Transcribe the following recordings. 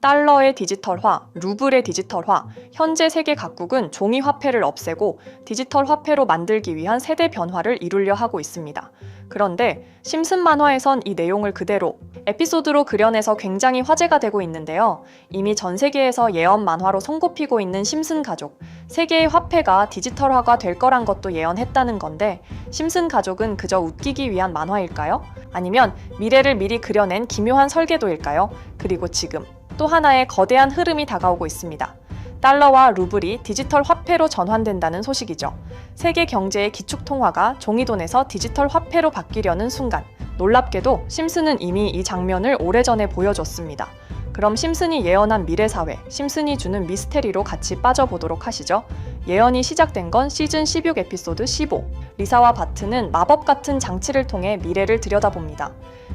달러의 디지털화, 루블의 디지털화, 현재 세계 각국은 종이 화폐를 없애고 디지털 화폐로 만들기 위한 세대 변화를 이루려 하고 있습니다. 그런데 심슨 만화에선 이 내용을 그대로 에피소드로 그려내서 굉장히 화제가 되고 있는데요. 이미 전 세계에서 예언 만화로 손꼽히고 있는 심슨 가족, 세계의 화폐가 디지털화가 될 거란 것도 예언했다는 건데 심슨 가족은 그저 웃기기 위한 만화일까요? 아니면 미래를 미리 그려낸 기묘한 설계도일까요? 그리고 지금 또 하나의 거대한 흐름이 다가오고 있습니다. 달러와 루블이 디지털 화폐로 전환된다는 소식이죠. 세계 경제의 기축 통화가 종이돈에서 디지털 화폐로 바뀌려는 순간, 놀랍게도 심슨은 이미 이 장면을 오래전에 보여줬습니다. 그럼 심슨이 예언한 미래 사회, 심슨이 주는 미스테리로 같이 빠져보도록 하시죠. 예언이 시작된 건 시즌 16 에피소드 15. 리사와 바트는 마법 같은 장치를 통해 미래를 들여다봅니다.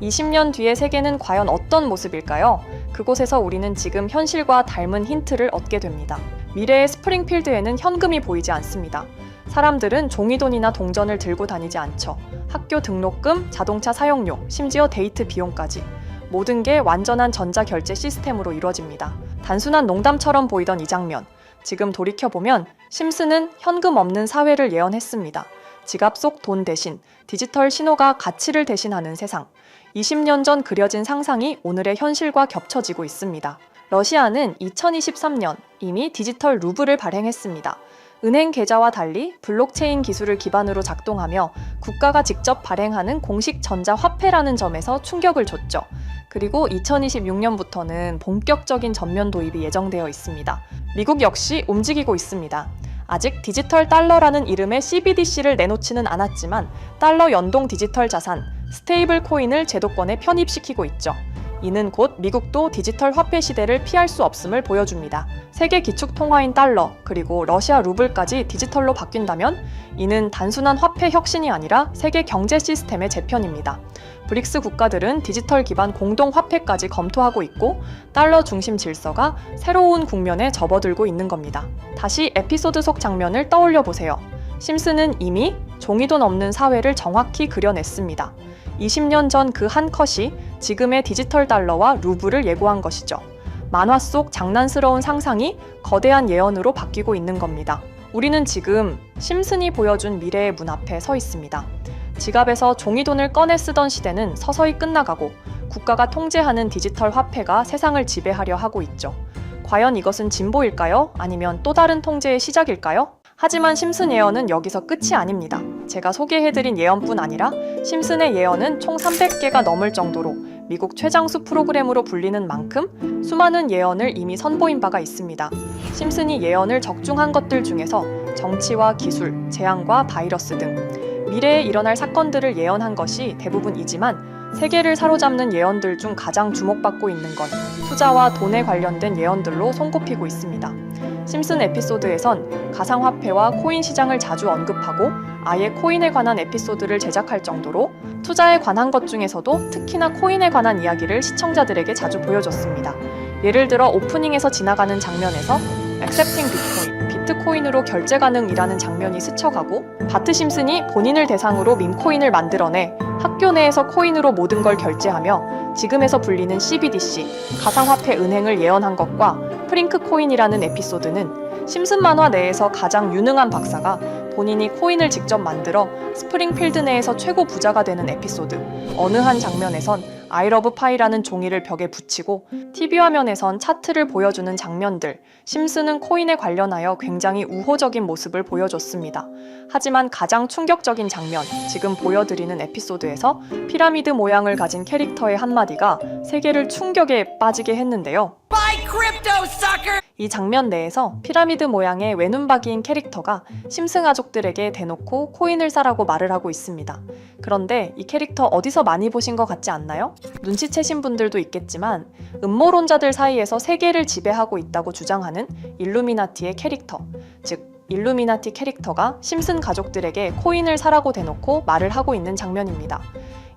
20년 뒤의 세계는 과연 어떤 모습일까요? 그곳에서 우리는 지금 현실과 닮은 힌트를 얻게 됩니다. 미래의 스프링필드에는 현금이 보이지 않습니다. 사람들은 종이돈이나 동전을 들고 다니지 않죠. 학교 등록금, 자동차 사용료, 심지어 데이트 비용까지. 모든 게 완전한 전자결제 시스템으로 이루어집니다. 단순한 농담처럼 보이던 이 장면. 지금 돌이켜보면 심슨은 현금 없는 사회를 예언했습니다. 지갑 속 돈 대신 디지털 신호가 가치를 대신하는 세상. 20년 전 그려진 상상이 오늘의 현실과 겹쳐지고 있습니다. 러시아는 2023년 이미 디지털 루블을 발행했습니다. 은행 계좌와 달리 블록체인 기술을 기반으로 작동하며 국가가 직접 발행하는 공식 전자화폐라는 점에서 충격을 줬죠. 그리고 2026년부터는 본격적인 전면 도입이 예정되어 있습니다. 미국 역시 움직이고 있습니다. 아직 디지털 달러라는 이름의 CBDC를 내놓지는 않았지만 달러 연동 디지털 자산, 스테이블 코인을 제도권에 편입시키고 있죠. 이는 곧 미국도 디지털 화폐 시대를 피할 수 없음을 보여줍니다. 세계 기축 통화인 달러, 그리고 러시아 루블까지 디지털로 바뀐다면 이는 단순한 화폐 혁신이 아니라 세계 경제 시스템의 재편입니다. 브릭스 국가들은 디지털 기반 공동 화폐까지 검토하고 있고 달러 중심 질서가 새로운 국면에 접어들고 있는 겁니다. 다시 에피소드 속 장면을 떠올려 보세요. 심슨은 이미 종이돈 없는 사회를 정확히 그려냈습니다. 20년 전 그 한 컷이 지금의 디지털 달러와 루블을 예고한 것이죠. 만화 속 장난스러운 상상이 거대한 예언으로 바뀌고 있는 겁니다. 우리는 지금 심슨이 보여준 미래의 문 앞에 서 있습니다. 지갑에서 종이돈을 꺼내 쓰던 시대는 서서히 끝나가고 국가가 통제하는 디지털 화폐가 세상을 지배하려 하고 있죠. 과연 이것은 진보일까요? 아니면 또 다른 통제의 시작일까요? 하지만 심슨 예언은 여기서 끝이 아닙니다. 제가 소개해드린 예언뿐 아니라 심슨의 예언은 총 300개가 넘을 정도로 미국 최장수 프로그램으로 불리는 만큼 수많은 예언을 이미 선보인 바가 있습니다. 심슨이 예언을 적중한 것들 중에서 정치와 기술, 재앙과 바이러스 등 미래에 일어날 사건들을 예언한 것이 대부분이지만 세계를 사로잡는 예언들 중 가장 주목받고 있는 건 투자와 돈에 관련된 예언들로 손꼽히고 있습니다. 심슨 에피소드에선 가상화폐와 코인 시장을 자주 언급하고 아예 코인에 관한 에피소드를 제작할 정도로 투자에 관한 것 중에서도 특히나 코인에 관한 이야기를 시청자들에게 자주 보여줬습니다. 예를 들어 오프닝에서 지나가는 장면에서 액셉팅 비트코인, 비트코인으로 결제 가능이라는 장면이 스쳐가고 바트 심슨이 본인을 대상으로 밈코인을 만들어내 학교 내에서 코인으로 모든 걸 결제하며 지금에서 불리는 CBDC, 가상화폐 은행을 예언한 것과 프링크 코인이라는 에피소드는 심슨 만화 내에서 가장 유능한 박사가 본인이 코인을 직접 만들어 스프링필드 내에서 최고 부자가 되는 에피소드. 어느 한 장면에선 아이러브 파이라는 종이를 벽에 붙이고 TV 화면에선 차트를 보여주는 장면들. 심슨은 코인에 관련하여 굉장히 우호적인 모습을 보여줬습니다. 하지만 가장 충격적인 장면, 지금 보여드리는 에피소드에서 피라미드 모양을 가진 캐릭터의 한마디가 세계를 충격에 빠지게 했는데요. 이 장면 내에서 피라미드 모양의 외눈박이인 캐릭터가 심슨 가족들에게 대놓고 코인을 사라고 말을 하고 있습니다. 그런데 이 캐릭터 어디서 많이 보신 것 같지 않나요? 눈치채신 분들도 있겠지만 음모론자들 사이에서 세계를 지배하고 있다고 주장하는 일루미나티의 캐릭터, 즉 일루미나티 캐릭터가 심슨 가족들에게 코인을 사라고 대놓고 말을 하고 있는 장면입니다.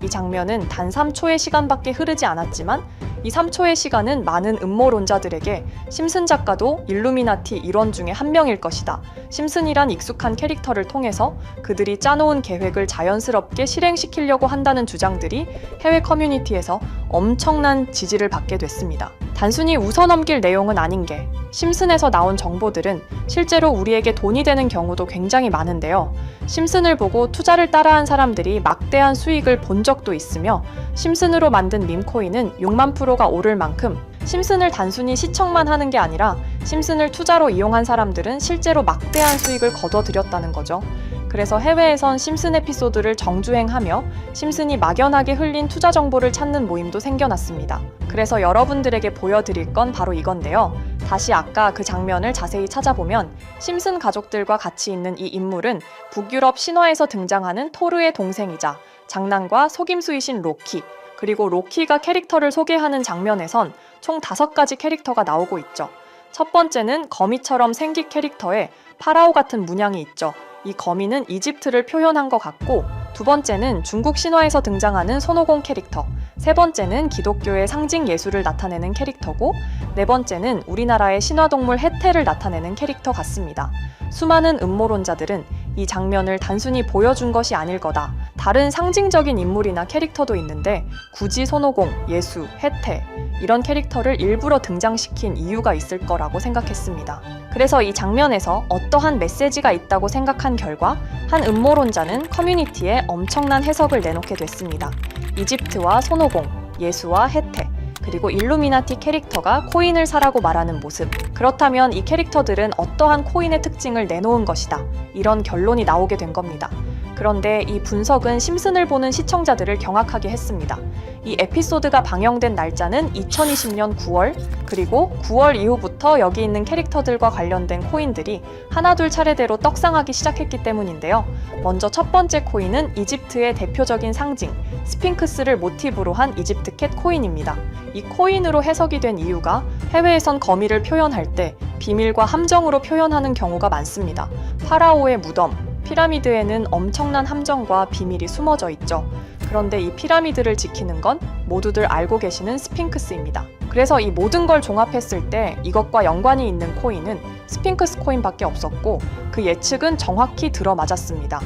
이 장면은 단 3초의 시간밖에 흐르지 않았지만 이 3초의 시간은 많은 음모론자들에게 심슨 작가도 일루미나티 일원 중에 한 명일 것이다. 심슨이란 익숙한 캐릭터를 통해서 그들이 짜놓은 계획을 자연스럽게 실행시키려고 한다는 주장들이 해외 커뮤니티에서 엄청난 지지를 받게 됐습니다. 단순히 웃어넘길 내용은 아닌 게 심슨에서 나온 정보들은 실제로 우리에게 돈이 되는 경우도 굉장히 많은데요. 심슨을 보고 투자를 따라한 사람들이 막대한 수익을 본 적도 있으며 심슨으로 만든 밈코인은 6만 프로가 오를 만큼 심슨을 단순히 시청만 하는 게 아니라 심슨을 투자로 이용한 사람들은 실제로 막대한 수익을 거둬들였다는 거죠. 그래서 해외에선 심슨 에피소드를 정주행하며 심슨이 막연하게 흘린 투자 정보를 찾는 모임도 생겨났습니다. 그래서 여러분들에게 보여드릴 건 바로 이건데요. 다시 아까 그 장면을 자세히 찾아보면 심슨 가족들과 같이 있는 이 인물은 북유럽 신화에서 등장하는 토르의 동생이자 장난과 속임수이신 로키, 그리고 로키가 캐릭터를 소개하는 장면에선 총 다섯 가지 캐릭터가 나오고 있죠. 첫 번째는 거미처럼 생긴 캐릭터에 파라오 같은 문양이 있죠. 이 거미는 이집트를 표현한 것 같고 두 번째는 중국 신화에서 등장하는 손오공 캐릭터 세 번째는 기독교의 상징 예술을 나타내는 캐릭터고 네 번째는 우리나라의 신화동물 해태를 나타내는 캐릭터 같습니다. 수많은 음모론자들은 이 장면을 단순히 보여준 것이 아닐 거다. 다른 상징적인 인물이나 캐릭터도 있는데 굳이 손오공, 예수, 해태 이런 캐릭터를 일부러 등장시킨 이유가 있을 거라고 생각했습니다. 그래서 이 장면에서 어떠한 메시지가 있다고 생각한 결과 한 음모론자는 커뮤니티에 엄청난 해석을 내놓게 됐습니다. 이집트와 손오공, 예수와 해태, 그리고 일루미나티 캐릭터가 코인을 사라고 말하는 모습. 그렇다면 이 캐릭터들은 어떠한 코인의 특징을 내놓은 것이다. 이런 결론이 나오게 된 겁니다. 그런데 이 분석은 심슨을 보는 시청자들을 경악하게 했습니다. 이 에피소드가 방영된 날짜는 2020년 9월, 그리고 9월 이후부터 여기 있는 캐릭터들과 관련된 코인들이 하나둘 차례대로 떡상하기 시작했기 때문인데요. 먼저 첫 번째 코인은 이집트의 대표적인 상징, 스핑크스를 모티브로 한 이집트 캣 코인입니다. 이 코인으로 해석이 된 이유가 해외에선 거미를 표현할 때 비밀과 함정으로 표현하는 경우가 많습니다. 파라오의 무덤, 피라미드에는 엄청난 함정과 비밀이 숨어져 있죠. 그런데 이 피라미드를 지키는 건 모두들 알고 계시는 스핑크스입니다. 그래서 이 모든 걸 종합했을 때 이것과 연관이 있는 코인은 스핑크스 코인밖에 없었고 그 예측은 정확히 들어맞았습니다.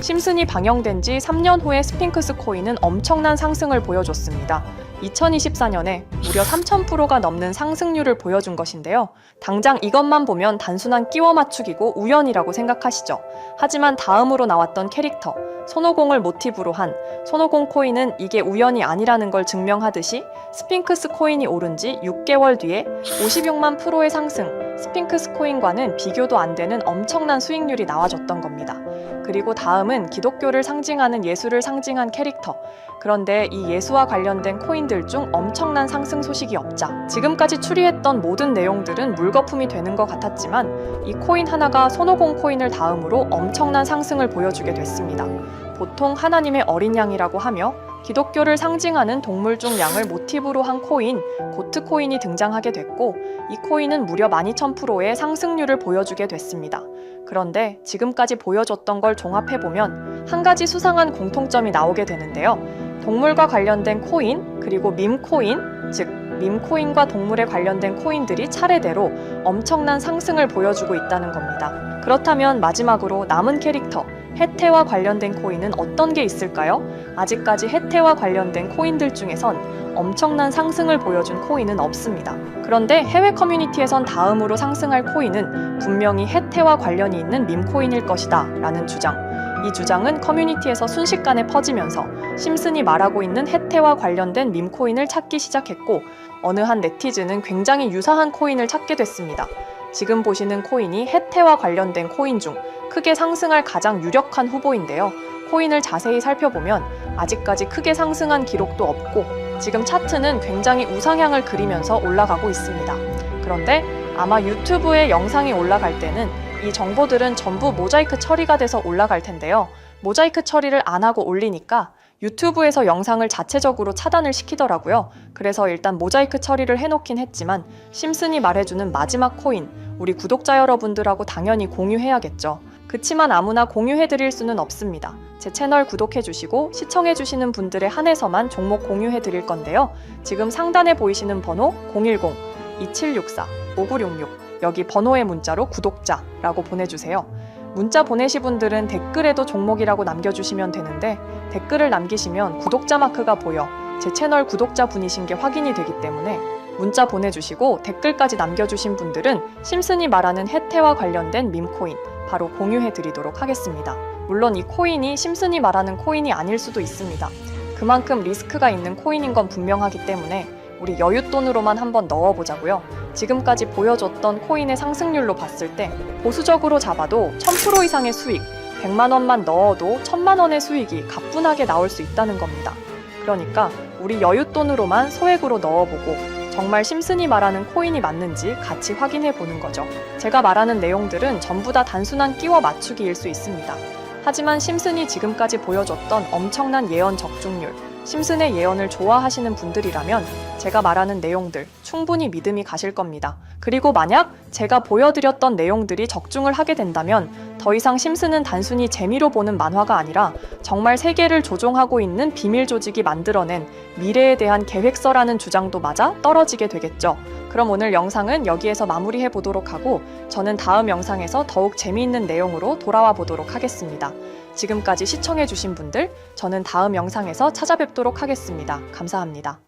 심슨이 방영된 지 3년 후에 스핑크스 코인은 엄청난 상승을 보여줬습니다. 2024년에 무려 3,000%가 넘는 상승률을 보여준 것인데요. 당장 이것만 보면 단순한 끼워 맞추기고 우연이라고 생각하시죠. 하지만 다음으로 나왔던 캐릭터, 손오공을 모티브로 한 손오공 코인은 이게 우연이 아니라는 걸 증명하듯이 스핑크스 코인이 오른 지 6개월 뒤에 56만 프로의 상승, 스핑크스 코인과는 비교도 안 되는 엄청난 수익률이 나와줬던 겁니다. 그리고 다음은 기독교를 상징하는 예수를 상징한 캐릭터. 그런데 이 예수와 관련된 코인들 중 엄청난 상승 소식이 없자 지금까지 추리했던 모든 내용들은 물거품이 되는 것 같았지만 이 코인 하나가 손오공 코인을 다음으로 엄청난 상승을 보여주게 됐습니다. 보통 하나님의 어린 양이라고 하며 기독교를 상징하는 동물 중 양을 모티브로 한 코인, 고트 코인이 등장하게 됐고 이 코인은 무려 12,000%의 상승률을 보여주게 됐습니다. 그런데 지금까지 보여줬던 걸 종합해보면 한 가지 수상한 공통점이 나오게 되는데요. 동물과 관련된 코인, 그리고 밈코인, 즉, 밈코인과 동물에 관련된 코인들이 차례대로 엄청난 상승을 보여주고 있다는 겁니다. 그렇다면 마지막으로 남은 캐릭터, 해태와 관련된 코인은 어떤 게 있을까요? 아직까지 해태와 관련된 코인들 중에선 엄청난 상승을 보여준 코인은 없습니다. 그런데 해외 커뮤니티에선 다음으로 상승할 코인은 분명히 해태와 관련이 있는 밈코인일 것이다 라는 주장. 이 주장은 커뮤니티에서 순식간에 퍼지면서 심슨이 말하고 있는 해태와 관련된 밈코인을 찾기 시작했고 어느 한 네티즌은 굉장히 유사한 코인을 찾게 됐습니다. 지금 보시는 코인이 해태와 관련된 코인 중 크게 상승할 가장 유력한 후보인데요. 코인을 자세히 살펴보면 아직까지 크게 상승한 기록도 없고 지금 차트는 굉장히 우상향을 그리면서 올라가고 있습니다. 그런데 아마 유튜브에 영상이 올라갈 때는 이 정보들은 전부 모자이크 처리가 돼서 올라갈 텐데요. 모자이크 처리를 안 하고 올리니까 유튜브에서 영상을 자체적으로 차단을 시키더라고요. 그래서 일단 모자이크 처리를 해놓긴 했지만 심슨이 말해주는 마지막 코인, 우리 구독자 여러분들하고 당연히 공유해야겠죠. 그치만 아무나 공유해드릴 수는 없습니다. 제 채널 구독해주시고 시청해주시는 분들에 한해서만 종목 공유해드릴 건데요. 지금 상단에 보이시는 번호 010-2764-5966 여기 번호의 문자로 구독자라고 보내주세요. 문자 보내시 분들은 댓글에도 종목이라고 남겨주시면 되는데 댓글을 남기시면 구독자 마크가 보여 제 채널 구독자 분이신 게 확인이 되기 때문에 문자 보내주시고 댓글까지 남겨주신 분들은 심슨이 말하는 혜태와 관련된 밈코인 바로 공유해 드리도록 하겠습니다. 물론 이 코인이 심슨이 말하는 코인이 아닐 수도 있습니다. 그만큼 리스크가 있는 코인인 건 분명하기 때문에 우리 여윳돈으로만 한번 넣어보자고요. 지금까지 보여줬던 코인의 상승률로 봤을 때 보수적으로 잡아도 1000% 이상의 수익, 100만 원만 넣어도 1000만 원의 수익이 가뿐하게 나올 수 있다는 겁니다. 그러니까 우리 여윳돈으로만 소액으로 넣어보고 정말 심슨이 말하는 코인이 맞는지 같이 확인해 보는 거죠. 제가 말하는 내용들은 전부 다 단순한 끼워 맞추기일 수 있습니다. 하지만 심슨이 지금까지 보여줬던 엄청난 예언 적중률, 심슨의 예언을 좋아하시는 분들이라면 제가 말하는 내용들 충분히 믿음이 가실 겁니다. 그리고 만약 제가 보여드렸던 내용들이 적중을 하게 된다면 더 이상 심슨은 단순히 재미로 보는 만화가 아니라 정말 세계를 조종하고 있는 비밀 조직이 만들어낸 미래에 대한 계획서라는 주장도 맞아 떨어지게 되겠죠. 그럼 오늘 영상은 여기에서 마무리해 보도록 하고 저는 다음 영상에서 더욱 재미있는 내용으로 돌아와 보도록 하겠습니다. 지금까지 시청해 주신 분들 저는 다음 영상에서 찾아뵙도록 하겠습니다. 감사합니다.